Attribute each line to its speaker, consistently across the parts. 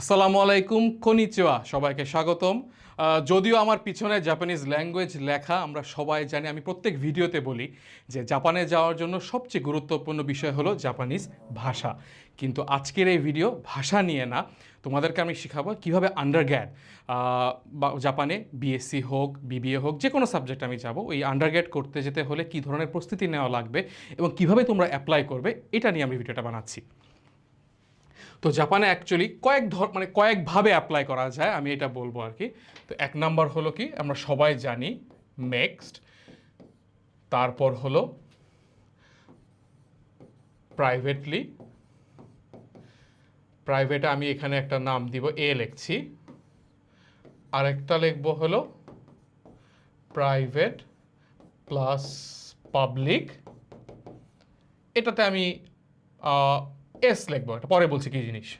Speaker 1: আসসালামু আলাইকুম, কনিচিওয়া, সবাইকে স্বাগতম। যদিও আমার পিছনে জাপানিজ ল্যাঙ্গুয়েজ লেখা, আমরা সবাই জানি, আমি প্রত্যেক ভিডিওতে বলি যে জাপানে যাওয়ার জন্য সবচেয়ে গুরুত্বপূর্ণ বিষয় হলো জাপানিজ ভাষা। কিন্তু আজকের এই ভিডিও ভাষা নিয়ে না, তোমাদেরকে আমি শেখাবো কীভাবে আন্ডারগ্যাড জাপানে বিএসসি হোক বিবিএ হোক, যে কোনো সাবজেক্ট আমি যাব, ওই আন্ডারগ্যাড করতে যেতে হলে কী ধরনের প্রস্তুতি নেওয়া লাগবে এবং কীভাবে তোমরা অ্যাপ্লাই করবে, এটা নিয়ে আমি ভিডিওটা বানাচ্ছি। তো জাপানে অ্যাকচুয়ালি কয়েক ধর মানে কয়েকভাবে অ্যাপ্লাই করা যায়, আমি এটা বলব আর কি। তো এক নাম্বার হলো কি, আমরা সবাই জানি নেক্সট তারপর হলো প্রাইভেটলি প্রাইভেটে আমি এখানে একটা নাম দিব এ লিখছি। আরেকটা লিখব হলো প্রাইভেট প্লাস পাবলিক এটাতে আমি এস লিখব এটা পরে বলছি কী জিনিস?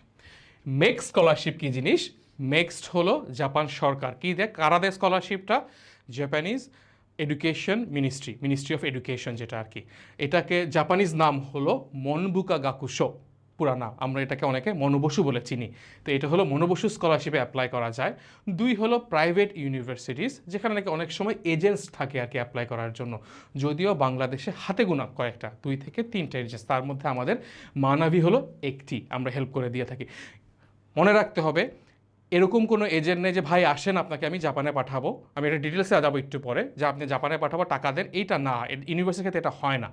Speaker 1: মেক্স স্কলারশিপ কী জিনিস? মেক্সড হলো জাপান সরকার। কী দেখ, কারা দেয় স্কলারশিপটা Japanese education ministry ministry of education যেটা আর কি। এটাকে জাপানিজ নাম হলো মনবুকা গাকুশো পুরা নাম আমরা এটাকে অনেকে মনোবসু বলে চিনি। তো এটা হলো মনোবসু স্কলারশিপে অ্যাপ্লাই করা যায়। দুই হলো প্রাইভেট ইউনিভার্সিটিস যেখানে নাকি অনেক সময় এজেন্টস থাকে আর কি অ্যাপ্লাই করার জন্য। যদিও বাংলাদেশে হাতে গোনা কয়েকটা, দুই থেকে তিনটা এজেন্টস তার মধ্যে আমাদের মানাভি হলো একটি, আমরা হেল্প করে দিয়ে থাকি। মনে রাখতে হবে, এরকম কোনো এজেন্ট নেই যে, ভাই, আসেন আপনাকে, আমি জাপানে পাঠাবো। আমি এটা ডিটেলসে যাব একটু পরে, যে, আপনি জাপানে পাঠাবো, টাকা দেন। এইটা না ইউনিভার্সিটির ক্ষেত্রে এটা হয় না।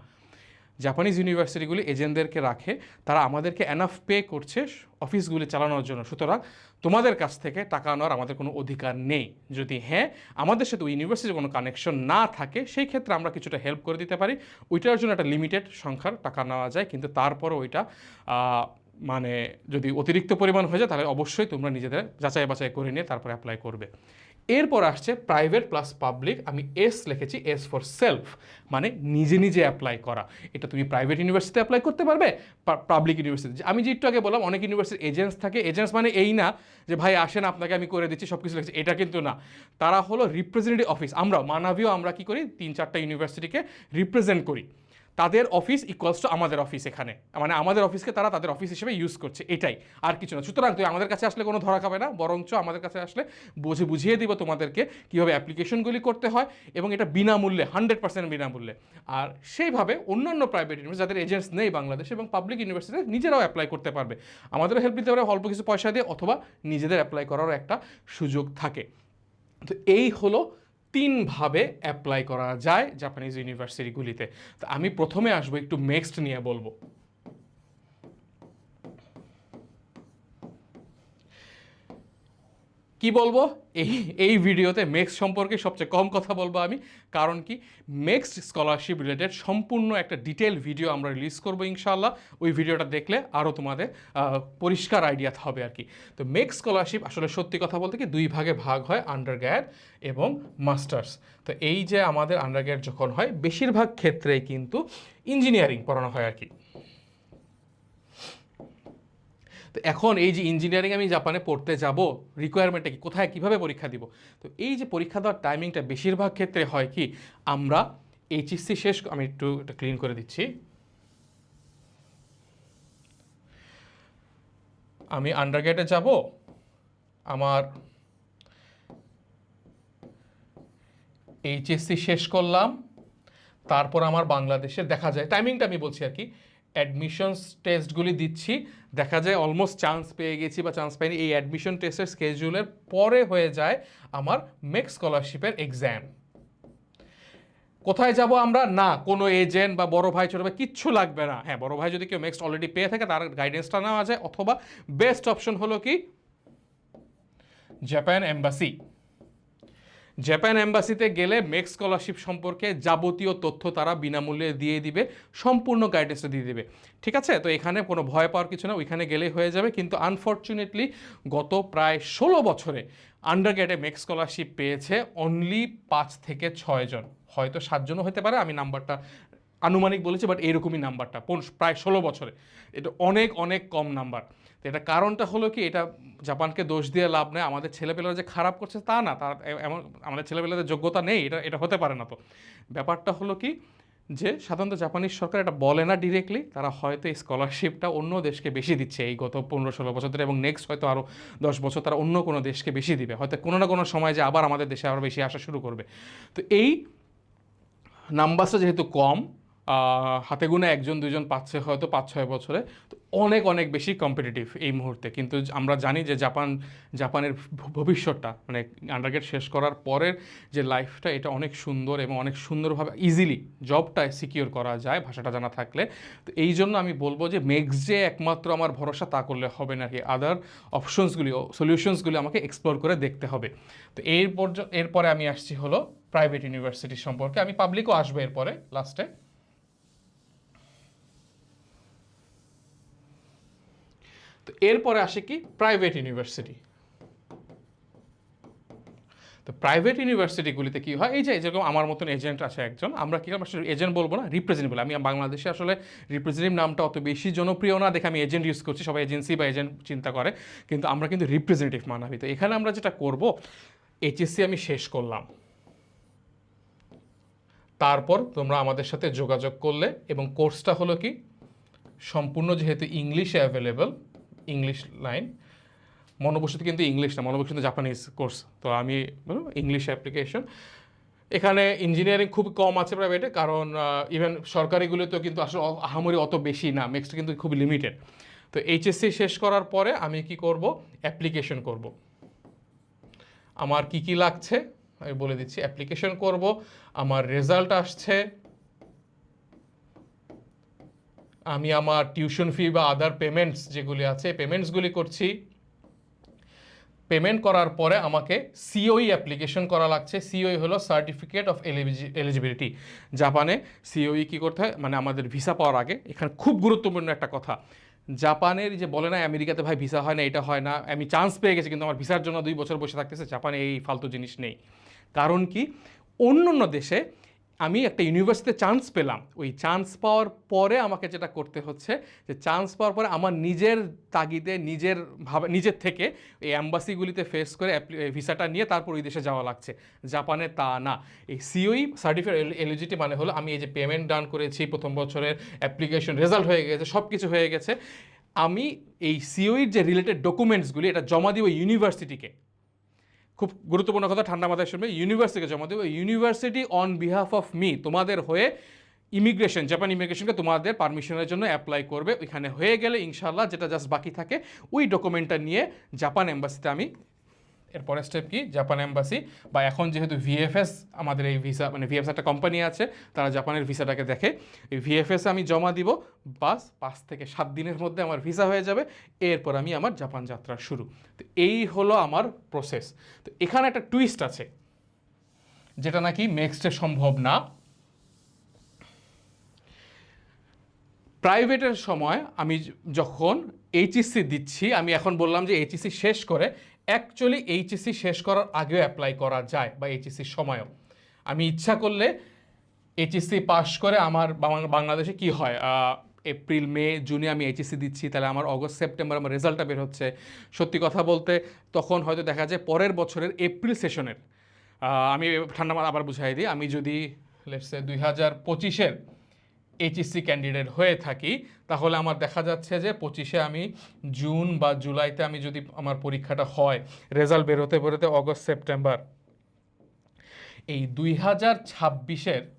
Speaker 1: জাপানিজ ইউনিভার্সিটিগুলি এজেন্টদেরকে রাখে, তারা আমাদেরকে এনাফ পে করছে অফিসগুলি চালানোর জন্য। সুতরাং তোমাদের কাছ থেকে টাকা নেওয়ার আমাদের কোনো অধিকার নেই। যদি হ্যাঁ আমাদের সাথে ওই ইউনিভার্সিটির কোনো কানেকশন না থাকে, সেই ক্ষেত্রে আমরা কিছুটা হেল্প করে দিতে পারি। ওইটার জন্য একটা লিমিটেড সংখ্যার টাকা নেওয়া যায়, কিন্তু তারপরও ওইটা মানে যদি অতিরিক্ত পরিমাণ হয়ে যায়, তাহলে অবশ্যই তোমরা নিজেদের যাচাই বাছাই করে নিয়ে তারপরে অ্যাপ্লাই করবে। এরপর আসছে প্রাইভেট প্লাস পাবলিক আমি এস লিখেছি এস ফর সেলফ মানে নিজে নিজে অ্যাপ্লাই করা। এটা তুমি প্রাইভেট ইউনিভার্সিটিতে অ্যাপ্লাই করতে পারবে পাবলিক ইউনিভার্সিটি আমি যে একটু আগে বললাম, অনেক ইউনিভার্সিটির এজেন্টস থাকে এজেন্টস মানে এই না যে, ভাই, আসেন, আপনাকে আমি করে দিচ্ছি সব কিছু লিখছি এটা কিন্তু না। তারা হলো রিপ্রেজেন্টেটিভ অফিস আমরা মানাবিও আমরা কি করি, তিন চারটা ইউনিভার্সিটিকে রিপ্রেজেন্ট করি। তাদের অফিস ইকুয়ালস টু আমাদের অফিস এখানে। মানে আমাদের অফিসকে তারা তাদের অফিস হিসেবে ইউজ করছে, এটাই। আর কিছু না। সুতরাং তুই আমাদের কাছে আসলে কোনো ধরা খাবে না, বরঞ্চ আমাদের কাছে আসলে বুঝে বুঝিয়ে দিব তোমাদেরকে কীভাবে অ্যাপ্লিকেশনগুলি করতে হয় এবং এটা বিনামূল্যে হান্ড্রেড পার্সেন্ট বিনামূল্যে। আর সেইভাবে অন্যান্য প্রাইভেট ইউনিভার্সিটি যাদের এজেন্টস নেই বাংলাদেশ এবং পাবলিক ইউনিভার্সিটি নিজেরাও অ্যাপ্লাই করতে পারবে। আমাদেরও হেল্প দিতে পারে অল্প কিছু পয়সা দিয়ে অথবা নিজেদের অ্যাপ্লাই করারও একটা সুযোগ থাকে। তো এই হলো তিনভাবে অ্যাপ্লাই করা যায় জাপানিজ ইউনিভার্সিটিগুলিতে তো আমি প্রথমে আসব একটু নেক্সট নিয়ে বলব। কি বলব? এই এই ভিডিওতে মেক্স সম্পর্কে সবচেয়ে কম কথা বলব আমি। কারণ কি? মেক্সড স্কলারশিপ রিলেটেড সম্পূর্ণ একটা ডিটেল ভিডিও আমরা রিলিজ করব ইনশাল্লাহ ওই ভিডিওটা দেখলে আরও তোমাদের পরিষ্কার আইডিয়া হবে আর কি। তো মেক্স স্কলারশিপ আসলে সত্যি কথা বলতে কি দুই ভাগে ভাগ হয় আন্ডার গ্যাড এবং মাস্টার্স তো এই যে আমাদের আন্ডার গ্যাড যখন হয়, বেশিরভাগ ক্ষেত্রেই কিন্তু ইঞ্জিনিয়ারিং পড়ানো হয় আর কি। তো এখন এই যে ইঞ্জিনিয়ারিং আমি জাপানে পড়তে যাব রিকোয়ারমেন্টটা কি? কোথায়, কীভাবে পরীক্ষা দিব? তো এই যে পরীক্ষা দেওয়ার টাইমিংটা বেশিরভাগ ক্ষেত্রে হয় কি? আমরা এইচএসসি শেষ, আমি একটু এটা ক্লিন করে দিচ্ছি। আমি আন্ডারগ্রেডে যাব। আমার এইচএসসি শেষ করলাম। তারপর আমার বাংলাদেশে দেখা যায়। টাইমিংটা আমি বলছি আর কি। অ্যাডমিশনস টেস্টগুলি দিচ্ছি। দেখা যায় অলমোস্ট চান্স পেয়ে গেছি বা চান্স পাইনি। এই অ্যাডমিশন টেস্টের স্কেজুলের পরে হয়ে যায় আমার মেক স্কলারশিপের এক্সাম কোথায় যাব আমরা? না, কোনো এজেন্ট বা বড় ভাই, ছোটো ভাই, কিচ্ছু লাগবে না। হ্যাঁ বড় ভাই যদি কেউ নেক্সট অলরেডি পেয়ে থাকে, তার গাইডেন্সটা নেওয়া যায়। অথবা বেস্ট অপশন হলো কি? জাপান এম্বাসি জাপান এম্বাসিতে গেলে মেক স্কলারশিপ সম্পর্কে যাবতীয় তথ্য তারা বিনামূল্যে দিয়ে দিবে, সম্পূর্ণ গাইডেন্সটা দিয়ে দিবে। ঠিক আছে? তো এখানে কোনো ভয় পাওয়ার কিছু না, ওইখানে গেলেই হয়ে যাবে। কিন্তু আনফর্চুনেটলি গত প্রায় ষোলো বছরে আন্ডারগ্রেডে মেক স্কলারশিপ পেয়েছে অনলি পাঁচ থেকে ছয়জন হয়তো সাতজনও হতে পারে, আমি নাম্বারটা আনুমানিক বলেছি বাট এইরকমই নাম্বারটা প্রায় ষোলো বছরে। এটা অনেক অনেক কম নাম্বার। তো এটা কারণটা হলো কি, এটা জাপানকে দোষ দিয়ে লাভ নেই, আমাদের ছেলেপেলেরা যে খারাপ করছে তা না, তার এমন আমাদের ছেলেপেলেদের যোগ্যতা নেই, এটা এটা হতে পারে না তো। ব্যাপারটা হলো কি, যে সাধারণত জাপানিজ সরকার এটা বলে না ডিরেক্টলি তারা হয়তো এই স্কলারশিপটা অন্য দেশকে বেশি দিচ্ছে এই গত পনেরো ষোলো বছর ধরে এবং নেক্সট হয়তো আরও দশ বছর তারা অন্য কোনো দেশকে বেশি দিবে। হয়তো কোনো না কোনো সময় যে আবার আমাদের দেশে আরও বেশি আসা শুরু করবে। তো এই নাম্বারসটা যেহেতু কম হাতে গুনে একজন দুজন পাচ্ছে হয়তো পাঁচ, ছয় বছরে। তো অনেক অনেক বেশি কম্পিটিটিভ এই মুহূর্তে। কিন্তু আমরা জানি যে জাপান, জাপানের ভবিষ্যৎটা মানে আন্ডারগ্রেড শেষ করার পরের যে লাইফটা এটা অনেক সুন্দর এবং অনেক সুন্দরভাবে ইজিলি জবটা সিকিওর করা যায়, ভাষাটা জানা থাকলে। তো এই জন্য আমি বলব যে মেক্স যে একমাত্র আমার ভরসা, তা করলে হবে না কি আদার অপশনসগুলি সলিউশনসগুলি আমাকে এক্সপ্লোর করে দেখতে হবে। তো এর পর্য- এরপরে আমি আসছি হলো প্রাইভেট ইউনিভার্সিটি সম্পর্কে। আমি পাবলিকও আসব এরপরে লাস্টে তো এরপরে আসে কি? প্রাইভেট ইউনিভার্সিটি তো প্রাইভেট ইউনিভার্সিটিগুলিতে কি হয়? এই যে, যেরকম আমার মতন এজেন্ট আছে একজন, আমরা কি এজেন্ট বলব না রিপ্রেজেন্টেবল আমি বাংলাদেশে আসলে রিপ্রেজেন্টেটিভ নামটা অত বেশি জনপ্রিয় না দেখে আমি এজেন্ট ইউজ করছি, সবাই এজেন্সি বা এজেন্ট চিন্তা করে, কিন্তু আমরা কিন্তু রিপ্রেজেন্টেটিভ মানাবি। তো এখানে আমরা যেটা করব এইচএসসি আমি শেষ করলাম। তারপর তোমরা আমাদের সাথে যোগাযোগ করলে, এবং কোর্সটা হলো কি? সম্পূর্ণ যেহেতু ইংলিশে অ্যাভেলেবল ইংলিশ লাইন মনোবসতি কিন্তু ইংলিশ না মনোবসতি জাপানিজ কোর্স তো আমি ইংলিশ অ্যাপ্লিকেশন এখানে ইঞ্জিনিয়ারিং খুব কম আছে প্রাইভেটে কারণ ইভেন সরকারিগুলোতেও কিন্তু আসলে আহামরি অত বেশি না মেক্সটা কিন্তু খুব লিমিটেড তো এইচএসসি শেষ করার পরে আমি কি করব? অ্যাপ্লিকেশন করব। আমার কি কি লাগছে? আমি বলে দিচ্ছি অ্যাপ্লিকেশন করব। আমার রেজাল্ট আসছে। আমি আমার টিউশন ফি বা আদার পেমেন্টস যেগুলি আছে পেমেন্টসগুলি করছি। পেমেন্ট করার পরে আমাকে সিওই অ্যাপ্লিকেশন করা লাগছে। সিওই হলো সার্টিফিকেট অফ এলিজিবিলিটি জাপানে সিওই কি করতে হয়? মানে আমাদের ভিসা পাওয়ার আগে, এখানে খুব গুরুত্বপূর্ণ একটা কথা। জাপানের যে বলে না, আমেরিকাতে ভাই ভিসা হয় না, এটা হয় না, আমি চান্স পেয়ে গেছি, কিন্তু আমার ভিসার জন্য দুই বছর বসে থাকতেছে, জাপানে এই ফালতু জিনিস নেই। কারণ কি? অন্য অন্য দেশে আমি একটা ইউনিভার্সিটিতে চান্স পেলাম। ওই চান্স পাওয়ার পরে আমাকে যেটা করতে হচ্ছে, যে চান্স পাওয়ার পরে আমার নিজের তাগিদে, নিজের ভাবে, নিজের থেকে এই অ্যাম্বাসিগুলিতে ফেস করে ভিসাটা নিয়ে তারপর ওই দেশে যাওয়া লাগছে। জাপানে তা না। এই সিওই সার্টিফিকেট এলিজিটি মানে হলো আমি এই যে পেমেন্ট ডান করেছি, প্রথম বছরের অ্যাপ্লিকেশন রেজাল্ট হয়ে গেছে সব কিছু হয়ে গেছে। আমি এই সিওইর যে রিলেটেড ডকুমেন্টসগুলি এটা জমা দিব ইউনিভার্সিটিকে খুব গুরুত্বপূর্ণ কথা, ঠান্ডা মাথায় শুনবে ইউনিভার্সিটিকে জমা দেবে। University on behalf of me তোমাদের হয়ে ইমিগ্রেশন জাপান ইমিগ্রেশনকে তোমাদের পারমিশনের জন্য অ্যাপ্লাই করবে। ওইখানে হয়ে গেলে ইনশাল্লাহ যেটা জাস্ট বাকি থাকে, ওই ডকুমেন্টটা নিয়ে জাপান এম্বাসিতে আমি এরপরের স্টেপ কি? জাপান এম্বাসি বা এখন যেহেতু ভিএফএস আমাদের এই ভিসা মানে ভিএফএস একটা কোম্পানি আছে, তারা জাপানের ভিসাটাকে দেখে, এই ভিএফএস আমি জমা দিব, বাস পাঁচ থেকে সাত দিনের মধ্যে আমার ভিসা হয়ে যাবে, এরপর আমি আমার জাপান যাত্রা শুরু। তো এই হলো আমার প্রসেস তো এখানে একটা টুইস্ট আছে, যেটা নাকি নেক্সটে সম্ভব না। প্রাইভেটের সময় আমি যখন এইচএসসি দিচ্ছি, আমি এখন বললাম যে এইচএসসি শেষ করে অ্যাকচুয়ালি এইচএসসি শেষ করার আগেও অ্যাপ্লাই করা যায় বা এইচএসসির সময়ও। আমি ইচ্ছা করলে এইচএসসি পাশ করে আমার বাংলাদেশে কি হয়? এপ্রিল মে জুনে আমি এইচএসসি দিচ্ছি, তাহলে আমার অগস্ট সেপ্টেম্বর আমার রেজাল্টটা বের হচ্ছে। সত্যি কথা বলতে তখন হয়তো দেখা যায় পরের বছরের এপ্রিল সেশনের আমি ঠান্ডা আবার বুঝাই দিই, আমি যদি দুই হাজার পঁচিশের এইচএসসি ক্যান্ডিডেট হয়ে থাকি, তাহলে আমার দেখা যাচ্ছে যে পঁচিশে আমি জুন বা জুলাইতে আমি যদি আমার পরীক্ষাটা হয়, রেজাল্ট বেরোতে বেরোতে অগস্ট, সেপ্টেম্বর। এই দুই হাজার ছাব্বিশের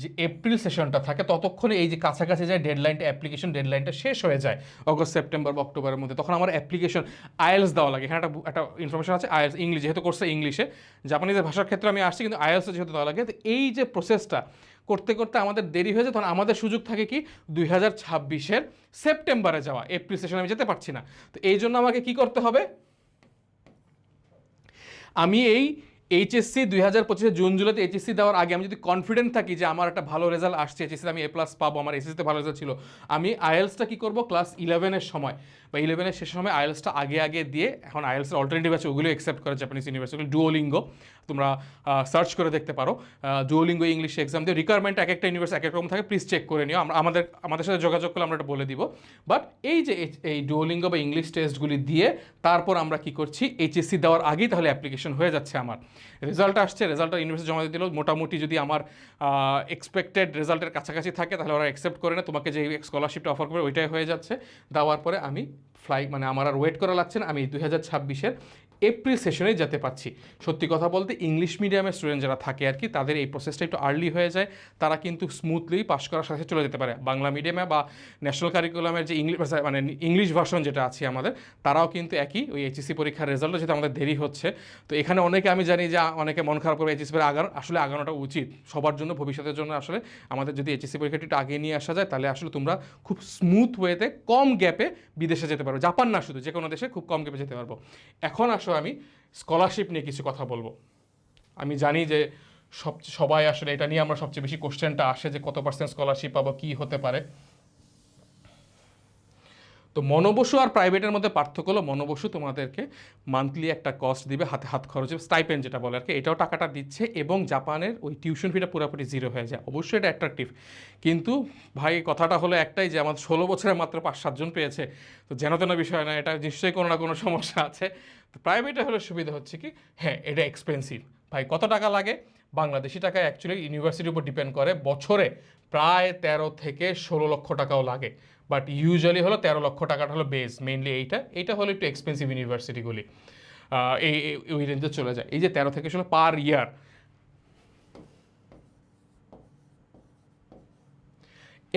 Speaker 1: যে এপ্রিল সেশনটা থাকে, ততক্ষণে এই যে কাছাকাছি যায় ডেডলাইনটা অ্যাপ্লিকেশন ডেডলাইনটা শেষ হয়ে যায় অগস্ট সেপ্টেম্বর বা অক্টোবরের মধ্যে। তখন আমার অ্যাপ্লিকেশন আইএলস দেওয়া লাগে। এখানে একটা একটা ইনফরমেশন আছে আইএলস ইংলিশ যেহেতু করছে ইংলিশে জাপানিজের ভাষার ক্ষেত্রে আমি আসছি, কিন্তু আইএলসে যেহেতু দেওয়া লাগে, তো এই যে প্রসেসটা করতে করতে আমাদের দেরি হয়ে যায়। তখন আমাদের সুযোগ থাকে কি, দুই হাজার ছাব্বিশের সেপ্টেম্বরে যাওয়া। এপ্রিল সেশনে আমি যেতে পারছি না। তো এই জন্য আমাকে কি করতে হবে? আমি এই এইচএসসি দুই হাজার পঁচিশে জুন জুলাইতে এইচএসসি দেওয়ার আগে আমি যদি কনফিডেন্ট থাকি যে আমার একটা ভালো রেজাল্ট আসছে, এইচএসসিতে আমি এ প্লাস পাবো, আমার এসএসসিতে ভালো রেজাল্ট ছিল, আমি আইএলসটা কী করব? ক্লাস ইলেভেনের সময়। বা ইলেভেনের শেষ সময় আইএলসটা আগে আগে দিয়ে, এখন আইএলসের অল্টারনেটিভ আছে ওগুলো অ্যাকসেপ্ট করে জাপানিজ ইউনিভার্সিটি ডুওলিঙ্গো তোমরা সার্চ করে দেখতে পারো। ডুওলিঙ্গো ইংলিশ এক্সাম দিয়ে রিকোয়ারমেন্ট এক একটা ইউনিভার্সিটি এক এক রকম থাকে প্লিজ চেক করে নিও। আমরা, আমাদের আমাদের সাথে যোগাযোগ করলে আমরা এটা বলে দিব। বাট এই যে, এই- ডুওলিঙ্গো বা ইংলিশ টেস্টগুলি দিয়ে তারপর আমরা কি করছি? এইচএসসি দেওয়ার আগেই তাহলে অ্যাপ্লিকেশন হয়ে যাচ্ছে আমার। রেজাল্ট আসছে রেজাল্টটা ইউনিভার্সিটি জমা দিল। মোটামুটি যদি আমার এক্সপেক্টেড রেজাল্টের কাছাকাছি থাকে, তাহলে ওরা অ্যাকসেপ্ট করে না তোমাকে যে স্কলারশিপটা অফার করবে, ওইটাই হয়ে যাচ্ছে। দেওয়ার পরে আমি ফ্লাই মানে আমার আর ওয়েট করা লাগছে না। আমি দুই হাজার ছাব্বিশের এপ্রিল সেশনে যেতে পাচ্ছি সত্যি কথা বলতে ইংলিশ মিডিয়ামের স্টুডেন্ট যারা থাকে আর কি, তাদের এই প্রসেসটা একটু আর্লি হয়ে যায়। তারা কিন্তু স্মুথলি পাশ করার সাথে চলে যেতে পারে। বাংলা মিডিয়ামে বা ন্যাশনাল কারিকুলামের যে ইংলিশ মানে ইংলিশ ভার্সন যেটা আছে আমাদের, তারাও কিন্তু একই। ওই এইচএসি পরীক্ষার রেজাল্টও যেহেতু আমাদের দেরি হচ্ছে। তো এখানে অনেকে আমি জানি যে, অনেকে মন খারাপ করবে এইচএসসি পরে আগানো আসলে আগানোটা উচিত। সবার জন্য, ভবিষ্যতের জন্য আসলে আমাদের যদি এইচএসি পরীক্ষাটি একটু আগে নিয়ে আসা যায়, তাহলে আসলে তোমরা খুব স্মুথ ওয়েতে কম গ্যাপে বিদেশে যেতে পারো জাপান না শুধু যে কোনো দেশে খুব কম গ্যাপে যেতে পারব। এখন আসো আমি স্কলারশিপ নিয়ে কিছু কথা বলব। আমি জানি যে সব সবাই আসলে এটা নিয়ে আমরা সবচেয়ে বেশি কোশ্চেনটা আসে যে কত পার্সেন্ট স্কলারশিপ পাবো, কী হতে পারে। তো মনোবসু আর প্রাইভেটের মধ্যে পার্থক্য হলো, মনোবসু তোমাদেরকে মান্থলি একটা কস্ট দিবে, হাতে হাত খরচে স্টাইপেন্ড যেটা বলে আর কি এটাও টাকাটা দিচ্ছে এবং জাপানের ওই টিউশন ফিটা পুরোপুরি জিরো হয়ে যায়। অবশ্যই এটা অ্যাট্রাকটিভ কিন্তু ভাই, কথাটা হলো একটাই যে আমার ষোলো বছরে মাত্র পাঁচ সাতজন পেয়েছে, তো যেন তেন বিষয় না, এটা নিশ্চয়ই কোনো না কোনো সমস্যা আছে। তো প্রাইভেটে হলে সুবিধা হচ্ছে কি? হ্যাঁ এটা এক্সপেন্সিভ ভাই, কত টাকা লাগে? বাংলাদেশি টাকা অ্যাকচুয়ালি ইউনিভার্সিটির উপর ডিপেন্ড করে, বছরে প্রায় তেরো থেকে ষোলো লক্ষ টাকাও লাগে। বাট ইউজুয়ালি হলো তেরো লক্ষ টাকাটা হলো বেস মেইনলি এইটা। এইটা হলো একটু এক্সপেন্সিভ ইউনিভার্সিটিগুলি এই ওই রেঞ্জে চলে যায়। এই যে তেরো থেকে ষোলো পার ইয়ার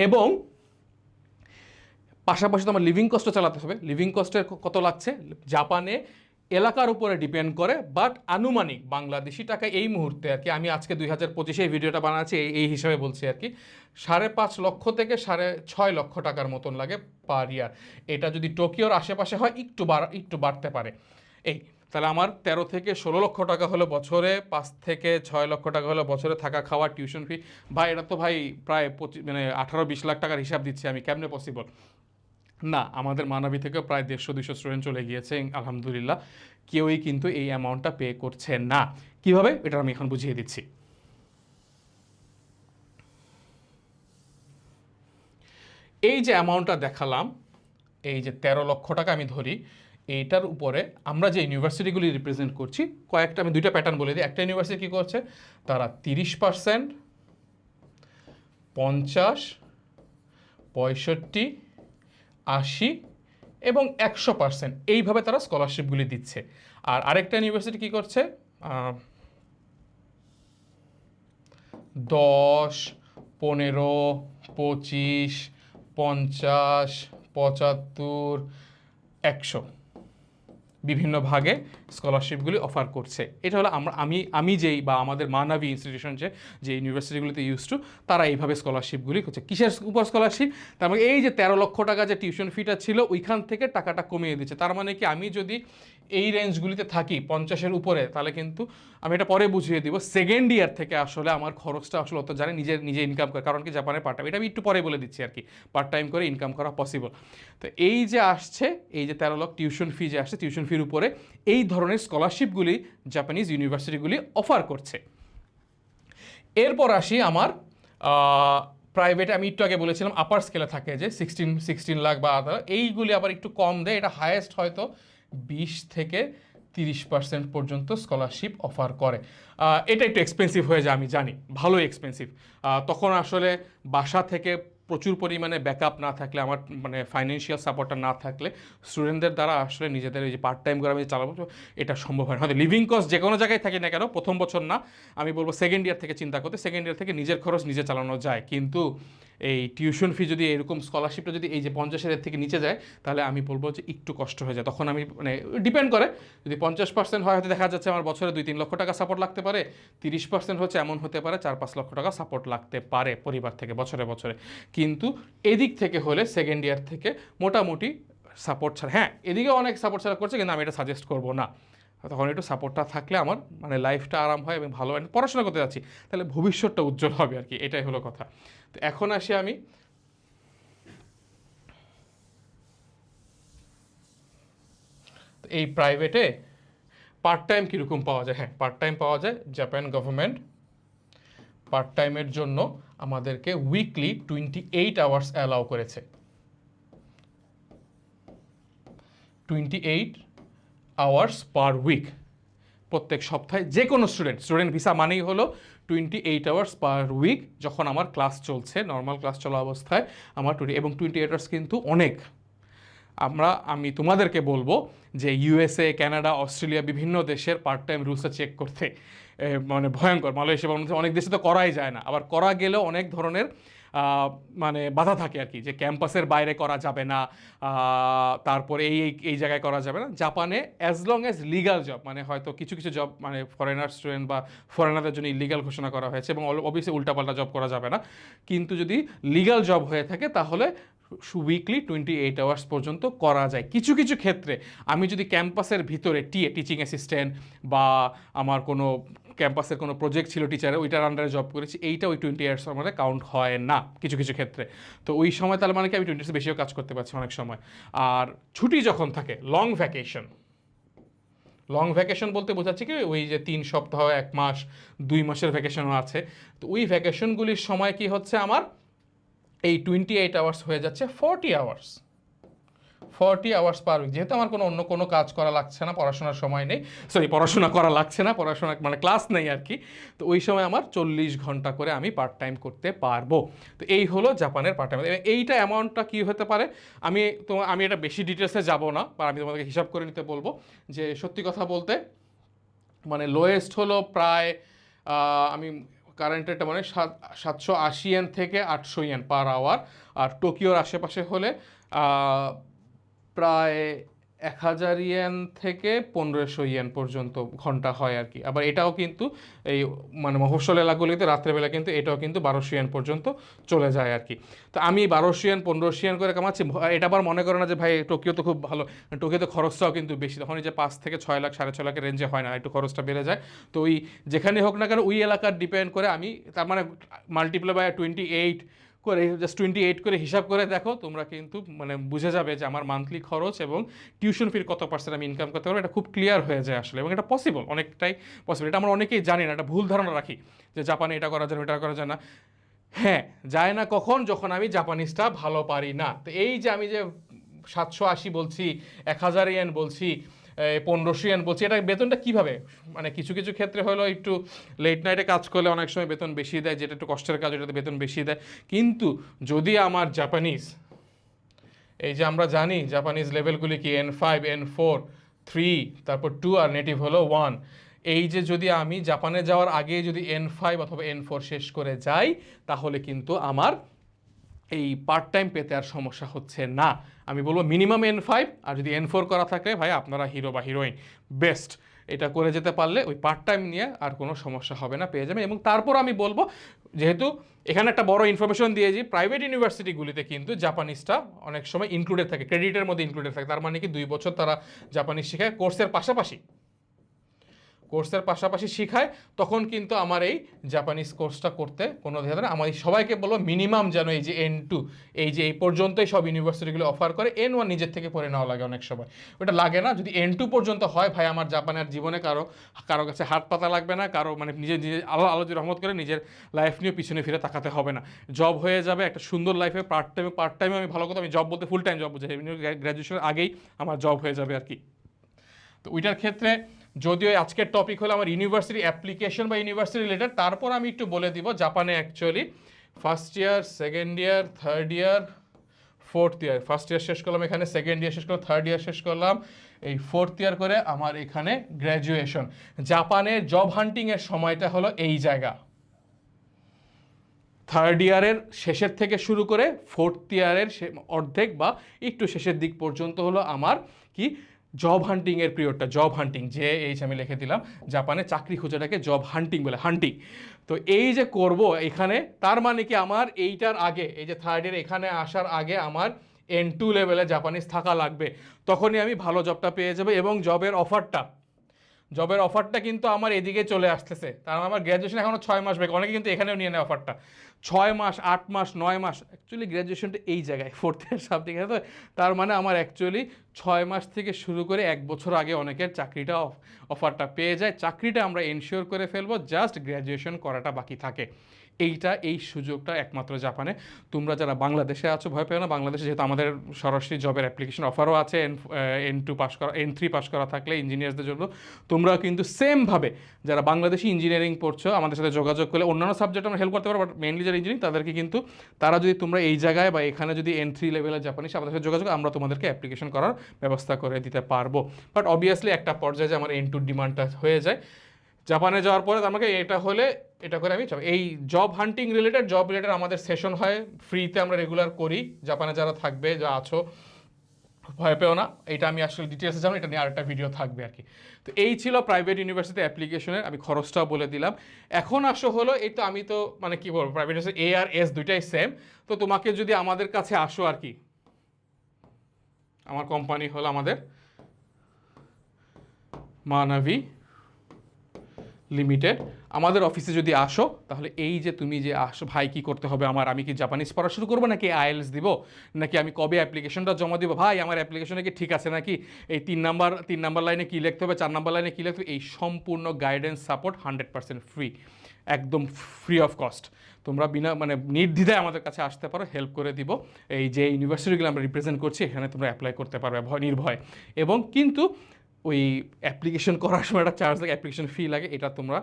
Speaker 1: এবং পাশাপাশি তোমার লিভিং কস্টও চালাতে হবে। লিভিং কস্টের কত লাগছে? জাপানে এলাকার উপরে ডিপেন্ড করে বাট আনুমানিক বাংলাদেশি টাকা এই মুহূর্তে আর কি, আমি আজকে দুই হাজার পঁচিশে এই ভিডিওটা বানাচ্ছি, এই হিসাবে বলছি আর কি, সাড়ে পাঁচ লক্ষ থেকে সাড়ে ছয় লক্ষ টাকার মতন লাগে পার ইয়ার এটা যদি টোকিওর আশেপাশে হয়, একটু বাড় একটু বাড়তে পারে। এই, তাহলে আমার তেরো থেকে ষোলো লক্ষ টাকা হলো বছরে, পাঁচ থেকে ছয় লক্ষ টাকা হলো বছরে থাকা খাওয়া টিউশন ফি ভাই, এটা তো ভাই প্রায় পঁচিশ মানে আঠারো, বিশ লাখ টাকার হিসাব দিচ্ছি আমি, কেমনে পসিবল না, আমাদের মানবী থেকেও প্রায় দেড়শো দুশো স্টুডেন্ট চলে গিয়েছে, আলহামদুলিল্লাহ। কেউই কিন্তু এই অ্যামাউন্টটা পে করছে না। কীভাবে? এটা আমি এখন বুঝিয়ে দিচ্ছি। এই যে অ্যামাউন্টটা দেখালাম, এই যে তেরো লক্ষ টাকা আমি ধরি, এইটার উপরে আমরা যে ইউনিভার্সিটিগুলি রিপ্রেজেন্ট করছি, কয়েকটা আমি দুইটা প্যাটার্ন বলে দিই। একটা ইউনিভার্সিটি কী করছে? তারা তিরিশ পার্সেন্ট পঞ্চাশ, পঁয়ষট্টি আশি এবং একশো পার্সেন্ট। এইভাবে তারা স্কলারশিপগুলি দিচ্ছে। আর আরেকটা ইউনিভার্সিটি কী করছে? দশ, পনেরো, পঁচিশ, পঞ্চাশ, পঁচাত্তর, একশো। বিভিন্ন ভাগে স্কলারশিপগুলি অফার করছে। এটা হলো আমরা, আমি আমি যেই বা আমাদের মানাবি ইনস্টিটিউশন যে যে ইউনিভার্সিটিগুলিতে ইউজ টু তারা এইভাবে স্কলারশিপগুলি করছে। কিসের উপর স্কলারশিপ তার মানে এই যে তেরো লক্ষ টাকা যে টিউশন ফিটা ছিল, ওইখান থেকে টাকাটা কমিয়ে দিচ্ছে। তার মানে কি আমি যদি এই রেঞ্জগুলিতে থাকি, পঞ্চাশের উপরে, তাহলে কিন্তু আমি এটা পরে বুঝিয়ে দিব। সেকেন্ড ইয়ার থেকে আসলে আমার খরচটা আসলে অত জানে, নিজের, নিজে ইনকাম করে, কারণ কি জাপানের পার্ট টাইম এটা আমি একটু পরে বলে দিচ্ছি আর কি। পার্ট টাইম করে ইনকাম করা পসিবল তো এই যে আসছে, এই যে তেরো লক্ষ টিউশন ফি যে আসছে টিউশন ফির উপরে এই ধরনের স্কলারশিপগুলি জাপানিজ ইউনিভার্সিটিগুলি অফার করছে। এরপর আসি আমার প্রাইভেট আমি একটু আগে বলেছিলাম আপার স্কেলে থাকে যে সিক্সটিন সিক্সটিন লাখ বা এইগুলি আবার একটু কম দেয়, এটা হায়েস্ট হয়তো বিশ থেকে তিরিশ পার্সেন্ট পর্যন্ত স্কলারশিপ অফার করে। এটা একটু এক্সপেন্সিভ হয়ে যায়, আমি জানি। ভালোই এক্সপেন্সিভ তখন আসলে বাসা থেকে প্রচুর পরিমাণে ব্যাকআপ না থাকলে, আমার মানে ফাইন্যান্সিয়াল সাপোর্টটা না থাকলে স্টুডেন্টদের দ্বারা আসলে নিজেদের এই যে পার্ট টাইম করে আমি চালাবো এটা সম্ভব হয় না। লিভিং কস্ট যে কোনো জায়গায় থাকি না কেন, প্রথম বছর না, আমি বলব সেকেন্ড ইয়ার থেকে চিন্তা করতে সেকেন্ড ইয়ার থেকে নিজের খরচ নিজে চালানো যায়। কিন্তু এই টিউশন ফি যদি এরকম স্কলারশিপটা যদি এই যে পঞ্চাশ হাজার থেকে নিচে যায়, তাহলে আমি বলব যে একটু কষ্ট হয়ে যায়। তখন আমি মানে ডিপেন্ড করে, যদি পঞ্চাশ পার্সেন্ট হয়, হয়তো দেখা যাচ্ছে আমার বছরে দুই তিন লক্ষ টাকা সাপোর্ট লাগতে পারে, তিরিশ পার্সেন্ট হচ্ছে এমন হতে পারে, চার পাঁচ লক্ষ টাকা সাপোর্ট লাগতে পারে পরিবার থেকে বছরে বছরে। কিন্তু এদিক থেকে হলে সেকেন্ড ইয়ার থেকে মোটামুটি সাপোর্ট ছাড়া হ্যাঁ এদিকে অনেক সাপোর্ট ছাড়া করছে, কিন্তু আমি এটা সাজেস্ট করব না। তখন একটু সাপোর্টটা থাকলে আমার মানে লাইফটা আরাম হয় এবং ভালো পড়াশোনা করতে যাচ্ছি, তাহলে ভবিষ্যৎটা উজ্জ্বল হবে আর কি, এটাই হলো কথা। তো এখন আসি আমি। এই প্রাইভেটে পার্ট টাইম কীরকম পাওয়া যায়? হ্যাঁ পার্ট টাইম পাওয়া যায় জাপান গভর্নমেন্ট পার্ট টাইমের জন্য আমাদেরকে weekly twenty eight hours allow করেছে। Twenty eight hours per week প্রত্যেক সপ্তাহে যে কোনো স্টুডেন্ট স্টুডেন্ট ভিসা মানেই হলো twenty eight hours per week যখন আমার ক্লাস চলছে নর্মাল ক্লাস চলা অবস্থায় আমার টোয়েন্টি এবং টোয়েন্টি এইট আওয়ার্স কিন্তু অনেক। আমরা, আমি তোমাদেরকে বলব যে ইউএসএ কানাডা অস্ট্রেলিয়া বিভিন্ন দেশের পার্ট টাইম রুলসটা চেক করতে মানে ভয়ঙ্কর। মালয়েশিয়া অনেক দেশে তো করাই যায় না। আবার করা গেলেও অনেক ধরনের মানে বাধা থাকে আর কি, যে ক্যাম্পাসের বাইরে করা যাবে না তারপরে এই এই এই জায়গায় করা যাবে না। জাপানে as long as legal job মানে হয়তো কিছু কিছু জব মানে ফরেনার স্টুডেন্ট বা ফরেনারদের জন্য ইলিগাল ঘোষণা করা হয়েছে এবং অবভিয়াসলি উল্টাপাল্টা জব করা যাবে না। কিন্তু যদি লিগাল জব হয়ে থাকে, তাহলে উইকলি টোয়েন্টি এইট আওয়ার্স পর্যন্ত করা যায়। কিছু কিছু ক্ষেত্রে আমি যদি ক্যাম্পাসের ভিতরে টিএ টিচিং অ্যাসিস্ট্যান্ট বা আমার কোনো ক্যাম্পাসের কোনো প্রজেক্ট ছিল টিচারের ওইটার আন্ডারে জব করেছি এইটা ওই টোয়েন্টি ইয়ার্সের মধ্যে কাউন্ট হয় না, কিছু কিছু ক্ষেত্রে। তো ওই সময় তাহলে মানে কি আমি টোয়েন্টি ইয়ার্স বেশিও কাজ করতে পারছি অনেক সময়। আর ছুটি যখন থাকে লং ভ্যাকেশন লং ভ্যাকেশন বলতে বোঝাচ্ছে কি ওই যে তিন সপ্তাহ, এক মাস, দুই মাসের ভ্যাকেশনও আছে। তো ওই ভ্যাকেশনগুলির সময় কি হচ্ছে আমার? এই টোয়েন্টি এইট আওয়ার্স হয়ে যাচ্ছে forty hours forty hours per week যেহেতু আমার কোনো অন্য কোনো কাজ করা লাগছে না, পড়াশোনার সময় নেই সরি পড়াশোনা করা লাগছে না, পড়াশোনা মানে ক্লাস নেই আর কি, তো ওই সময় আমার চল্লিশ ঘণ্টা করে আমি পার্ট টাইম করতে পারব। তো এই হলো জাপানের পার্ট টাইম এইটা অ্যামাউন্টটা কী হতে পারে? আমি তো, আমি এটা বেশি ডিটেলসে যাব না, বা আমি তোমাদেরকে হিসাব করে নিতে বলব যে সত্যি কথা বলতে মানে লোয়েস্ট হলো প্রায় আমি কারেন্ট রেটটা মানে সাত, সাতশো আশি এন থেকে আটশো এন পার আওয়ার আর টোকিওর আশেপাশে হলে প্রায় এক হাজার ইয়েন থেকে পনেরোশো ইয়েন পর্যন্ত ঘণ্টা হয় আর কি। আবার এটাও কিন্তু এই মানে মফস্বল এলাকাগুলিতে রাত্রেবেলা কিন্তু এটাও কিন্তু বারোশো ইয়েন পর্যন্ত চলে যায় আর কি। তো আমি বারোশো ইয়েন, পনেরোশো ইয়েন করে কামাচ্ছি। এটা আবার মনে করে না যে ভাই টোকিও তো খুব ভালো, টোকিওতে খরচটাও কিন্তু বেশি। তখন এই যে পাঁচ থেকে ছয় লাখ, সাড়ে ছয় লাখের রেঞ্জে হয় না, একটু খরচটা বেড়ে যায়। তো ওই যেখানে হোক না কেন, ওই এলাকার ডিপেন্ড করে আমি তার মানে মাল্টিপ্লাই বাই টোয়েন্টি এইট করে জাস্ট টোয়েন্টি এইট করে হিসাব করে দেখো, তোমরা কিন্তু মানে বুঝে যাবে যে আমার মান্থলি খরচ এবং টিউশন ফির কত পার্সেন্ট আমি ইনকাম করতে পারব। এটা খুব ক্লিয়ার হয়ে যায় আসলে এবং এটা পসিবল অনেকটাই পসিবল এটা আমরা অনেকেই জানি না, এটা ভুল ধারণা রাখি যে জাপানে এটা করা যায় এটা করা যায় না। হ্যাঁ যায় না কখন? যখন আমি জাপানিজটা ভালো পারি না। তো এই যে আমি যে সাতশো আশি বলছি, এক হাজার ইয়েন বলছি পনেরোশো ইয়েন বলছি, এটা বেতনটা কীভাবে? মানে কিছু কিছু ক্ষেত্রে হলো একটু লেট নাইটে কাজ করলে অনেক সময় বেতন বেশি দেয়, যেটা একটু কষ্টের কাজ, ওটাতে বেতন বেশি দেয়। কিন্তু যদি আমার জাপানিজ এই যে আমরা জানি জাপানিজ লেভেলগুলি কি N five N four three তারপর টু আর নেটিভ হলো ওয়ান এই যে যদি আমি জাপানে যাওয়ার আগে যদি এন ফাইভ অথবা এন ফোর শেষ করে যাই, তাহলে কিন্তু আমার এই পার্ট টাইম পেতে আর সমস্যা হচ্ছে না। আমি বলব মিনিমাম এন ফাইভ আর যদি এন ফোর করা থাকে, ভাই আপনারা হিরো বা হিরোইন বেস্ট এটা করে যেতে পারলে ওই পার্ট টাইম নিয়ে আর কোনো সমস্যা হবে না, পেয়ে যাবে এবং তারপর আমি বলব, যেহেতু এখানে একটা বড় ইনফরমেশন দিয়েছি প্রাইভেট ইউনিভার্সিটিগুলিতে কিন্তু জাপানিজটা অনেক সময় ইনক্লুডেড থাকে ক্রেডিটের মধ্যে ইনক্লুডেড থাকে। তার মানে কি, দুই বছর তারা জাপানিজ শেখায়। কোর্সের পাশাপাশি কোর্সের পাশাপাশি শিখায়, তখন কিন্তু আমার এই জাপানিজ কোর্সটা করতে কোনো ধরনের না। আমার সবাইকে বলব মিনিমাম যেন এই যে এন টু এই যে এই পর্যন্তই সব ইউনিভার্সিটিগুলো অফার করে এন ওয়ান নিজের থেকে পড়ে নেওয়া লাগে অনেক সময়। ওটা লাগে না, যদি এন টু পর্যন্ত হয়, ভাই, আমার জাপানের জীবনে কারও কারও কাছে হাত পাতা লাগবে না, কারও মানে নিজের নিজের আল্লাহ যদি রহমত করে, নিজের লাইফ নিয়ে পিছনে ফিরে তাকাতে হবে না। জব হয়ে যাবে, একটা সুন্দর লাইফে পার্ট টাইমে পার্ট টাইমে আমি ভালো কথা, আমি জব বলতে ফুল টাইম জব বুঝাই। গ্র্যাজুয়েশনের আগেই আমার জব হয়ে যাবে আর কি। তো ওইটার ক্ষেত্রে যদিও আজকের টপিক হলো আমার ইউনিভার্সিটি অ্যাপ্লিকেশন বা ইউনিভার্সিটি রিলেটেড তারপর আমি একটু বলে দিব জাপানে actually first year second year third year fourth year first year শেষ করলাম এখানে সেকেন্ড ইয়ার শেষ করলাম থার্ড ইয়ার শেষ করলাম। এই ফোর্থ ইয়ার করে আমার এখানে গ্র্যাজুয়েশন জাপানের জব হান্টিংয়ের সময়টা হলো এই জায়গা। থার্ড ইয়ারের শেষের থেকে শুরু করে ফোর্থ ইয়ারের অর্ধেক বা একটু শেষের দিক পর্যন্ত হলো আমার কি জব হান্টিংয়ের পিরিয়ডটা জব হান্টিং যে এই যে আমি লিখে দিলাম, জাপানে চাকরি খোঁজাটাকে জব হান্টিং বলে হান্টিং তো এই যে করব এখানে, তার মানে কি আমার এইটার আগে, এই যে থার্ড ইয়ার এখানে আসার আগে আমার এন টু লেভেলে জাপানিজ থাকা লাগবে। তখনই আমি ভালো জবটা পেয়ে যাব এবং জবের অফারটা জবের অফারটা কিন্তু আমার এদিকে চলে আসতেছে। তার মানে আমার গ্র্যাজুয়েশন এখনও ছয় মাস বেগে অনেকে কিন্তু এখানেও নিয়ে নেয় অফারটা ছয় মাস, আট মাস, নয় মাস অ্যাকচুয়ালি গ্র্যাজুয়েশনটা এই জায়গায় ফোর্থ ইয়ার সামথিং তো? তার মানে আমার অ্যাকচুয়ালি ছয় মাস থেকে শুরু করে এক বছর আগে অনেকের চাকরিটা অফারটা পেয়ে যায়। চাকরিটা আমরা এনশিওর করে ফেলব জাস্ট গ্র্যাজুয়েশন করাটা বাকি থাকে। এইটা, এই সুযোগটা একমাত্র জাপানে। তোমরা যারা বাংলাদেশে আছো, ভয় পেও না। বাংলাদেশে যেহেতু আমাদের সরাসরি জবের অ্যাপ্লিকেশন অফারও আছে এন এন টু পাস করা এন থ্রি পাস করা থাকলে ইঞ্জিনিয়ারদের জন্য। তোমরা কিন্তু সেমভাবে যারা বাংলাদেশি ইঞ্জিনিয়ারিং পড়ছো, আমাদের সাথে যোগাযোগ করলে অন্যান্য সাবজেক্ট আমরা হেল্প করতে পারব বাট মেনলি যারা ইঞ্জিনিয়ারিং তাদেরকে কিন্তু তারা যদি তোমরা এই জায়গায় বা এখানে যদি এন থ্রি লেভেলের জাপানিস আমাদের সাথে যোগাযোগ আমরা তোমাদেরকে অ্যাপ্লিকেশন করার ব্যবস্থা করে দিতে পারব। বাট অবভিয়াসলি একটা পর্যায়ে যে আমার এন টু ডিমান্ডটা হয়ে যায় জাপানে যাওয়ার পরে আমাকে এটা হলে এটা করে আমি। এই job hunting related job related আমাদের সেশন হয়। ফ্রিতে আমরা রেগুলার করি। জাপানে যারা থাকবে, যা আছো, ভয় পেও না। এটা আমি আসলে ডিটেলসে জানো এটা নিয়ে আরেকটা ভিডিও থাকবে আর কি। তো এই ছিল প্রাইভেট ইউনিভার্সিটি অ্যাপ্লিকেশনের আমি খরচটাও বলে দিলাম। এখন আসো হলো, এই তো আমি তো মানে কী বলব প্রাইভেট এ আর এস দুইটাই সেম তো তোমাকে যদি আমাদের কাছে আসো আর কি, আমার কোম্পানি হলো আমাদের মানাভি লিমিটেড আমাদের অফিসে যদি আসো, তাহলে এই যে তুমি যে আসো, ভাই কি করতে হবে আমার, আমি কি জাপানিজ পড়া শুরু করব নাকি আইএলস দিব? নাকি আমি কবে অ্যাপ্লিকেশনটা জমা দিব? ভাই, আমার অ্যাপ্লিকেশনে কি ঠিক আছে নাকি? এই তিন নাম্বার তিন নাম্বার লাইনে কী লিখতে হবে, চার নাম্বার লাইনে কী লিখতে হবে? এই সম্পূর্ণ guidance support hundred percent free একদম ফ্রি অফ কস্ট তোমরা বিনা মানে নির্দ্বিধায় আমাদের কাছে আসতে পারো হেল্প করে দিব। এই যে ইউনিভার্সিটিগুলো আমরা রিপ্রেজেন্ট করছি, এখানে তোমরা অ্যাপ্লাই করতে পারবে, ভয়, নির্ভয়। এবং কিন্তু ওই অ্যাপ্লিকেশন করার সময় একটা চার্জ লাগে অ্যাপ্লিকেশন ফি লাগে, এটা তোমরা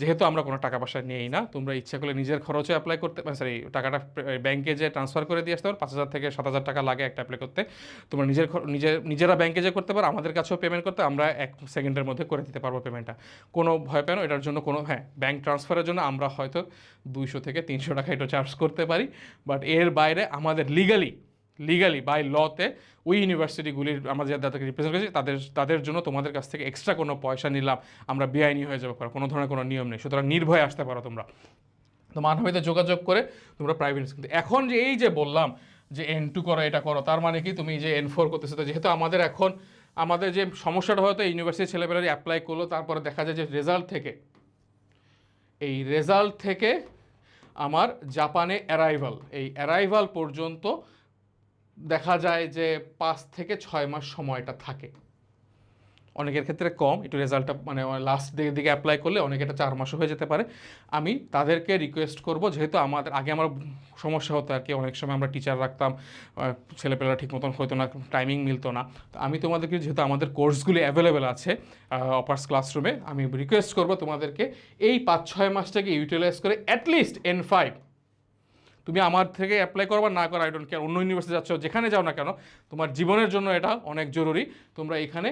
Speaker 1: যেহেতু আমরা কোনো টাকা পয়সা নেই না, তোমরা ইচ্ছা করলে নিজের খরচে অ্যাপ্লাই করতে সরি টাকাটা ব্যাংকে যে ট্রান্সফার করে দিয়ে আসতে পারো, পাঁচ হাজার থেকে সাত হাজার টাকা লাগে একটা অ্যাপ্লাই করতে। তোমরা নিজের নিজের নিজেরা ব্যাংকে যে করতে পারো, আমাদের কাছেও পেমেন্ট করতে, আমরা এক সেকেন্ডের মধ্যে করে দিতে পারব পেমেন্টটা কোনো ভয় পেন এটার জন্য কোনো হ্যাঁ ব্যাংক ট্রান্সফারের জন্য আমরা হয়তো দুইশো থেকে তিনশো টাকা এটা চার্জ করতে পারি বাট এর বাইরে আমাদের লিগালি লিগালি বাই লতে ওই ইউনিভার্সিটিগুলির আমাদের যাদেরকে রিপ্রেজেন্ট করেছি, তাদের তাদের জন্য তোমাদের কাছ থেকে এক্সট্রা কোনো পয়সা নিলাম, আমরা বেআইনি হয়ে যাব, কোনো ধরনের কোনো নিয়ম নেই। সুতরাং নির্ভয়ে আসতে পারো তোমরা। তো মানবীতে যোগাযোগ করে তোমরা প্রাইভেট কিন্তু এখন যে এই যে বললাম যে এন টু করো, এটা করো, তার মানে কি তুমি যে এন ফোর করতেছো, তো যেহেতু আমাদের এখন, আমাদের যে সমস্যাটা হয়তো ইউনিভার্সিটির ছেলেপেলেরা অ্যাপ্লাই করল, তারপরে দেখা যায় যে রেজাল্ট থেকে, এই রেজাল্ট থেকে আমার জাপানে অ্যারাইভাল এই অ্যারাইভাল পর্যন্ত দেখা যায় যে পাঁচ থেকে ছয় মাস সময়টা থাকে। অনেকের ক্ষেত্রে কম, একটু রেজাল্টটা মানে লাস্ট দিকে দিকে অ্যাপ্লাই করলে অনেকে এটা চার মাসও হয়ে যেতে পারে। আমি তাদেরকে রিকোয়েস্ট করব, যেহেতু আমাদের, আগে আমার সমস্যা হতো আর কি, অনেক সময় আমরা টিচার রাখতাম ছেলেপেলেরা ঠিক মতন হতো না টাইমিং মিলতো না। তো আমি তোমাদেরকে, যেহেতু আমাদের কোর্সগুলি অ্যাভেলেবেল আছে অপার্স ক্লাসরুমে আমি রিকোয়েস্ট করব তোমাদেরকে এই পাঁচ ছয় মাসটাকে ইউটিলাইজ করে অ্যাটলিস্ট এন ফাইভ তুমি আমার থেকে অ্যাপ্লাই করো বা না করো আই ডোন্ট কেয়ার অন্য ইউনিভার্সিটি যাচ্ছ, যেখানে যাও না কেন, তোমার জীবনের জন্য এটা অনেক জরুরি। তোমরা এখানে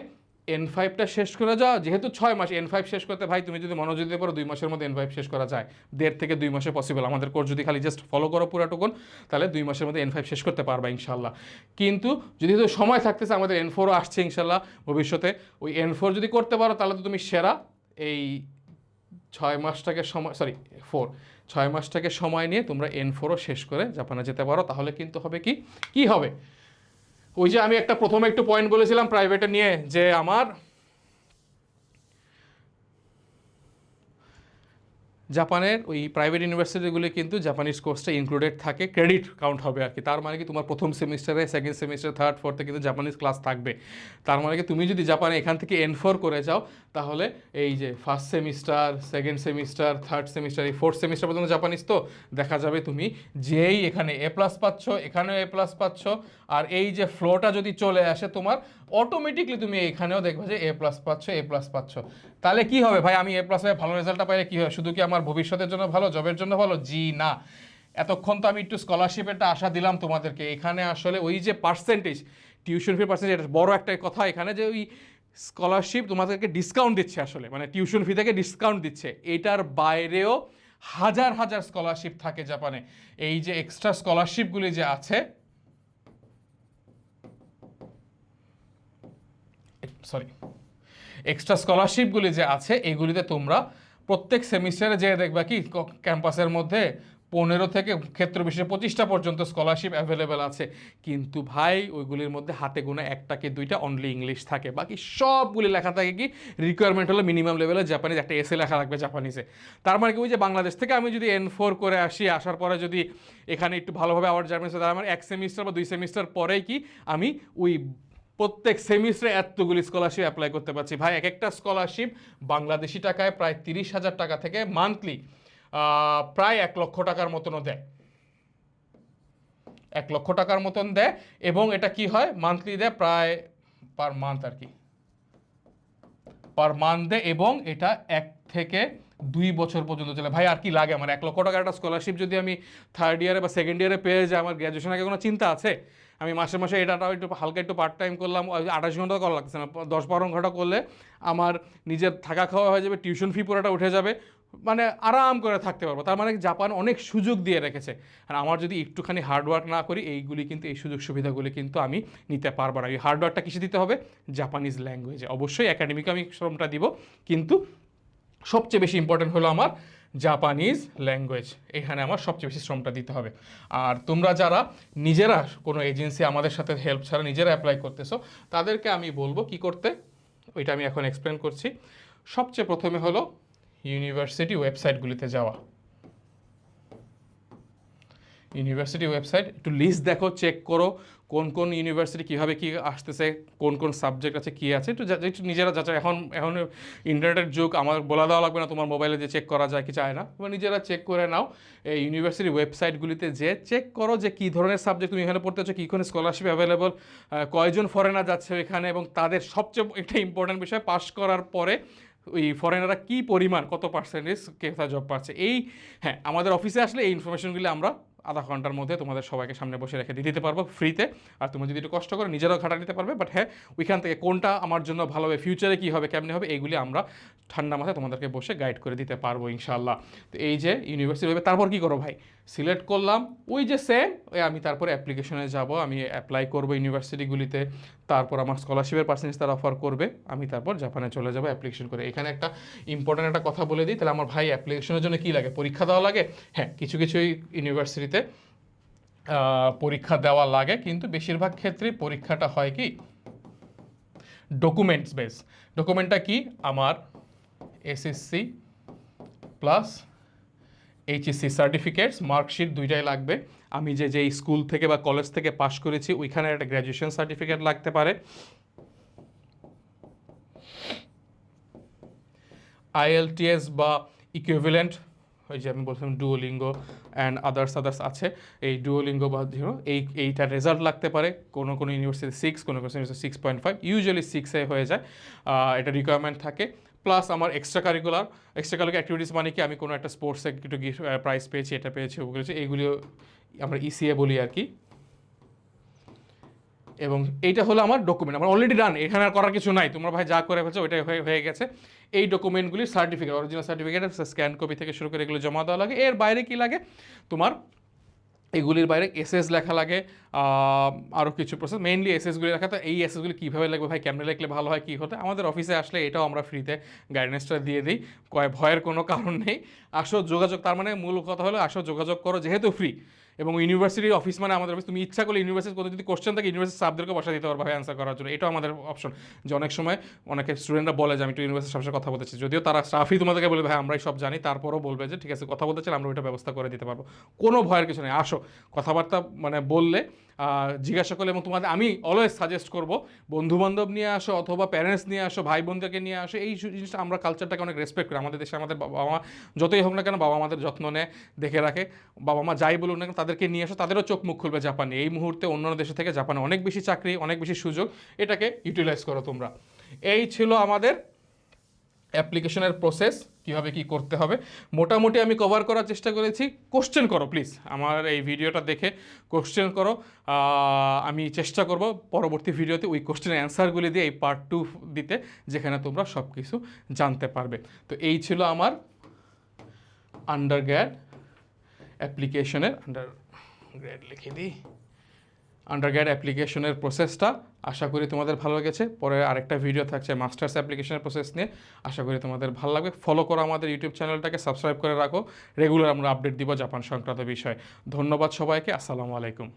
Speaker 1: এন ফাইভটা শেষ করে যাও। যেহেতু ছয় মাস এন ফাইভ শেষ করতে, ভাই, তুমি যদি মনোযোগ দিতে পারো দুই মাসের মধ্যে এন ফাইভ শেষ করা যায়। দেড় থেকে দুই মাসে পসিবল আমাদের কোর্স যদি খালি জাস্ট ফলো করো পুরাটুকুন, তাহলে দুই মাসের মধ্যে এন ফাইভ শেষ করতে পারবা ইনশাল্লাহ কিন্তু যদি তো সময় থাকতেছে, আমাদের এন ফোরও আসছে ইনশাল্লাহ ভবিষ্যতে। ওই এন ফোর যদি করতে পারো, তাহলে তো তুমি সেরা এই ছয় মাসটাকে সময় সরি ফোর ছয় মাসটাকে সময় নিয়ে তোমরা এন ফোরও শেষ করে জাপানে যেতে পারো। তাহলে কিন্তু হবে কি? কি হবে? ওই যে আমি একটা প্রথমে একটু পয়েন্ট বলেছিলাম প্রাইভেটে নিয়ে যে আমার জাপানের ওই প্রাইভেট ইউনিভার্সিটিগুলি কিন্তু জাপানিজ কোর্সটা ইনক্লুডেড থাকে ক্রেডিট কাউন্ট হবে আর কি। তার মানে কি তোমার প্রথম সেমিস্টারে সেকেন্ড সেমিস্টার থার্ড ফোর্থে কিন্তু জাপানিজ ক্লাস থাকবে। তার মানে কি তুমি যদি জাপানে এখান থেকে এন ফোর করে যাও, তাহলে এই যে first semester second semester third semester এই ফোর্থ সেমিস্টার পর্যন্ত জাপানিজ তো, দেখা যাবে তুমি যেই এখানে এ প্লাস পাচ্ছ, এখানেও এ প্লাস পাচ্ছ, আর এই যে ফ্লোটা যদি চলে আসে তোমার অটোমেটিকলি তুমি এখানেও দেখবে যে এ প্লাস পাচ্ছ এ প্লাস পাচ্ছ। তাহলে কি হবে ভাই? আমি এ প্লাস ভালো রেজাল্টটা পাইলে কি হয় শুধু কি আমার ভবিষ্যতের জন্য ভালো জবের জন্য ভালো? জি, না। এতক্ষণ তো আমি একটু স্কলারশিপের একটা আশা দিলাম তোমাদেরকে। এখানে আসলে ওই যে পার্সেন্টেজ টিউশন ফি পার্সেন্টেজ এটা বড় একটা কথা। এখানে যে ওই স্কলারশিপ তোমাদেরকে ডিসকাউন্ট দিচ্ছে আসলে। মানে টিউশন ফি থেকে ডিসকাউন্ট দিচ্ছে। এটার বাইরেও হাজার হাজার স্কলারশিপ থাকে জাপানে। এই যে এক্সট্রা স্কলারশিপগুলি যে আছে সরি এক্সট্রা স্কলারশিপগুলি যে আছে, এগুলিতে তোমরা প্রত্যেক সেমিস্টারে যেয়ে দেখবা কি ক্যাম্পাসের মধ্যে পনেরো থেকে ক্ষেত্র বিশেষে পঁচিশটা পর্যন্ত স্কলারশিপ অ্যাভেলেবেল আছে। কিন্তু ভাই, ওইগুলির মধ্যে হাতে গোনা একটা কি দুইটা অনলি ইংলিশ থাকে। বাকি সবগুলি লেখা থাকে কি রিকোয়ারমেন্ট হলো মিনিমাম লেভেলে জাপানিজ একটা এসে লেখা লাগবে জাপানিজে তার মানে কি, ওই যে বাংলাদেশ থেকে আমি যদি এন ফোর করে আসি, আসার পরে যদি এখানে একটু ভালোভাবে আবার জার্মানি তাহলে আমার এক সেমিস্টার বা দুই সেমিস্টার পরেই কি, আমি ওই প্রত্যেক সেমিস্টারে এতগুলি স্কলারশিপ অ্যাপ্লাই করতে পারছি। ভাই এক একটা স্কলারশিপ বাংলাদেশি টাকায় প্রায় তিরিশ হাজার টাকা থেকে মান্থলি প্রায় এক লক্ষ টাকার মতনও দেয়। এক লক্ষ টাকার মতন দেয় এবং এটা কি হয়? মান্থলি দেয় প্রায় পার মান্থ আর কি। পার মান্থ দেয় এবং এটা এক থেকে দুই বছর পর্যন্ত চলে। ভাই, আর কি লাগে আমার? এক লক্ষ টাকার একটা স্কলারশিপ যদি আমি থার্ড ইয়ারে বা সেকেন্ড ইয়ারে পেয়ে যাই, আমার গ্র্যাজুয়েশন আগে কোনো চিন্তা আছে? আমি মাসে মাসে এটাটাও একটু হালকা একটু পার্ট টাইম করলাম আঠাশ ঘণ্টা করা লাগছে না দশ বারো ঘণ্টা করলে আমার নিজের থাকা খাওয়া হয়ে যাবে টিউশন ফি পুরোটা উঠে যাবে মানে আরাম করে থাকতে পারব। তার মানে জাপান অনেক সুযোগ দিয়ে রেখেছে। আর আমার যদি একটুখানি হার্ডওয়ার্ক না করি, এইগুলি কিন্তু, এই সুযোগ সুবিধাগুলি কিন্তু আমি নিতে পারব না। এই হার্ডওয়ার্কটা কিসে দিতে হবে? জাপানিজ ল্যাঙ্গুয়েজে অবশ্যই একাডেমিকে আমি শ্রমটা দিব, কিন্তু সবচেয়ে বেশি ইম্পর্টেন্ট হলো আমার জাপানিজ ল্যাঙ্গুয়েজ এখানে আমার সবচেয়ে বেশি শ্রমটা দিতে হবে। আর তোমরা যারা নিজেরা কোনো এজেন্সি আমাদের সাথে হেল্প ছাড়া নিজেরা অ্যাপ্লাই করতেছো, তাদেরকে আমি বলব কি করতে, ওইটা আমি এখন এক্সপ্লেন করছি। সবচেয়ে প্রথমে হলো ইউনিভার্সিটি ওয়েবসাইটগুলিতে যাওয়া। ইউনিভার্সিটি ওয়েবসাইট একটু লিস্ট দেখো চেক করো কোন কোন ইউনিভার্সিটি কীভাবে কী আসতেছে, কোন কোন সাবজেক্ট আছে, কী আছে, একটু একটু নিজেরা যাচাই। এখন এখন ইন্টারনেটের যুগ, আমার বলা দেওয়া লাগবে না তোমার মোবাইলে যে চেক করা যায় কি চায় না। তোমরা নিজেরা চেক করে নাও, এই ইউনিভার্সিটি ওয়েবসাইটগুলিতে যে চেক করো যে কী ধরনের সাবজেক্ট তুমি এখানে পড়তে চাও, কী কোনো স্কলারশিপ অ্যাভেলেবল কয়জন ফরেনার যাচ্ছে এখানে, এবং তাদের সবচেয়ে একটা ইম্পর্ট্যান্ট বিষয় পাস করার পরে ওই ফরেনাররা কী পরিমাণ, কত পার্সেন্টেজ কোথায় জব পাচ্ছে। এই হ্যাঁ আমাদের অফিসে আসলে এই ইনফরমেশনগুলি আমরা আধা ঘণ্টার মধ্যে তোমাদের সবাইকে সামনে বসে রেখে দিয়ে দিতে পারব ফ্রিতে আর তুমি যদি একটু কষ্ট করে, নিজেরাও ঘাটা নিতে পারবে বাট হ্যাঁ ওইখান থেকে কোনটা আমার জন্য ভালো হবে ফিউচারে কী হবে, কেমনি হবে এইগুলি আমরা ঠান্ডা মাথায় তোমাদেরকে বসে গাইড করে দিতে পারব ইনশাল্লাহ তো এই যে ইউনিভার্সিটি হবে তারপর কী করো ভাই? সিলেক্ট করলাম, ওই যে সেম ওই আমি তারপরে অ্যাপ্লিকেশনে যাব, আমি অ্যাপ্লাই করব ইউনিভার্সিটিগুলিতে তারপর আমার স্কলারশিপের পার্সেন্টেজ তারা অফার করবে, আমি তারপর জাপানে চলে যাব অ্যাপ্লিকেশন করে। এখানে একটা ইম্পর্ট্যান্ট একটা কথা বলে দিই, তাহলে আমার ভাই অ্যাপ্লিকেশনের জন্য কী লাগে? পরীক্ষা দেওয়া লাগে? হ্যাঁ কিছু কিছু ইউনিভার্সিটিতে আহ, পরীক্ষা দেওয়া লাগে কিন্তু বেশিরভাগ ক্ষেত্রেই পরীক্ষাটা হয় কি? ডকুমেন্টস বেস ডকুমেন্টটা কি? আমার SSC plus HSC certificates marksheet দুইটাই লাগবে। আমি যে যেই স্কুল থেকে বা কলেজ থেকে পাশ করেছি ওইখানে একটা গ্র্যাজুয়েশন সার্টিফিকেট লাগতে পারে। আইএলটিএস বা ইকুইভ্যালেন্ট ওই যে আমি বলছিলাম ডুওলিঙ্গ অ্যান্ড আদার্স আদার্স আছে। এই ডুওলিঙ্গ বা ধরো এই, এইটা রেজাল্ট লাগতে পারে। কোনো কোনো ইউনিভার্সিটি সিক্স কোনো কোনো university six point five usually সিক্সে হয়ে যায়। এটা রিকোয়ারমেন্ট থাকে। প্লাস আমার extra curricular extra curricular activities মানে কি আমি কোনো একটা স্পোর্টসে একটু প্রাইজ পেয়েছি, এটা পেয়েছি, ওগুলো এইগুলিও আমরা ইসিএ বলি আর কি। এবং এইটা হলো আমার ডকুমেন্ট আমার অলরেডি ডান এখানে আর করার কিছু নাই। তোমরা ভাই যা করে ফেলছো ওইটাই হয়ে হয়ে গেছে। এই ডকুমেন্টগুলি certificate original certificate scan copy থেকে শুরু করে এগুলো জমা দেওয়া লাগে। এর বাইরে কি লাগে? তোমার এগুলির বাইরে এসএস লেখা লাগে আরও কিছু প্রসেস মেইনলি এসএসগুলি লেখা তো এই এসএসগুলি কীভাবে লাগবে ভাই? কেমনে লিখলে ভালো হয়, কী হতে? আমাদের অফিসে আসলে এটাও আমরা ফ্রিতে গাইডেন্সটা দিয়ে দিই। কয়, ভয়ের কোনো কারণ নেই। আসো যোগাযোগ, তার মানে মূল কথা হলো আসো যোগাযোগ করো, যেহেতু ফ্রি এবং ইউনিভার্সিটির অফিস মানে আমাদের অফিস তুমি ইচ্ছা করলে ইউনিভার্সিটি কোথাও যদি কোশ্চেন থাকে ইউনিভার্সিটি সাবদেরকে বসা দিতে পারবে অ্যান্সার করার জন্য। এটাও আমাদের অপশন যে অনেক সময় অনেকে স্টুডেন্টরা বলে যে, আমি একটু ইউনিভার্সিটির সাথে কথা বলতেছি যদিও তারা স্টাফই তোমাদেরকে বলবে ভাই, আমরাই সব জানি। তারপরও বলবে যে, ঠিক আছে, কথা বলতে আমরা ওইটা ব্যবস্থা করে দিতে পারব। কোনো ভয়ের কিছু নেই। আসো, কথাবার্তা মানে বললে জিজ্ঞাসা করলে এবং তোমাদের আমি অলওয়েজ সাজেস্ট করব বন্ধু বান্ধব নিয়ে আসো অথবা প্যারেন্টস নিয়ে আসো ভাই বোনদেরকে নিয়ে আসো, এই জিনিসটা আমরা কালচারটাকে অনেক রেসপেক্ট করি। আমাদের দেশে আমাদের বাবা মা যতই হোক না কেন বাবা আমাদের যত্ন নেয়, দেখে রাখে। বাবা মা যাই বলুন না কেন তাদেরকে নিয়ে আসো, তাদেরও চোখ মুখ খুলবে জাপানে। এই মুহূর্তে অন্যান্য দেশে থেকে জাপানে অনেক বেশি চাকরি, অনেক বেশি সুযোগ, এটাকে ইউটিলাইজ করো তোমরা। এই ছিল আমাদের অ্যাপ্লিকেশনের প্রসেস কীভাবে কি করতে হবে। মোটামুটি আমি কভার করার চেষ্টা করেছি। কোশ্চেন করো প্লিজ আমার এই ভিডিওটা দেখে কোশ্চেন করো। আমি চেষ্টা করব পরবর্তী ভিডিওতে ওই কোশ্চেনের অ্যান্সারগুলি দিয়ে এই পার্ট টু দিতে, যেখানে তোমরা সব কিছু জানতে পারবে। তো এই ছিল আমার আন্ডার গ্র্যাড অ্যাপ্লিকেশনের আন্ডার গ্র্যাড লিখে দিই। আন্ডারগ্র্যাড অ্যাপ্লিকেশনের প্রসেসটা আশা করি তোমাদের ভালো লেগেছে। পরে আরেকটা ভিডিও থাকছে মাস্টার্স অ্যাপ্লিকেশনের প্রসেস নিয়ে। আশা করি তোমাদের ভালো লাগবে। ফলো করো আমাদের ইউটিউব চ্যানেলটাকে সাবস্ক্রাইব করে রাখো। রেগুলার আমরা আপডেট দিব জাপান সংক্রান্ত বিষয়ে। ধন্যবাদ সবাইকে। আসসালামু আলাইকুম।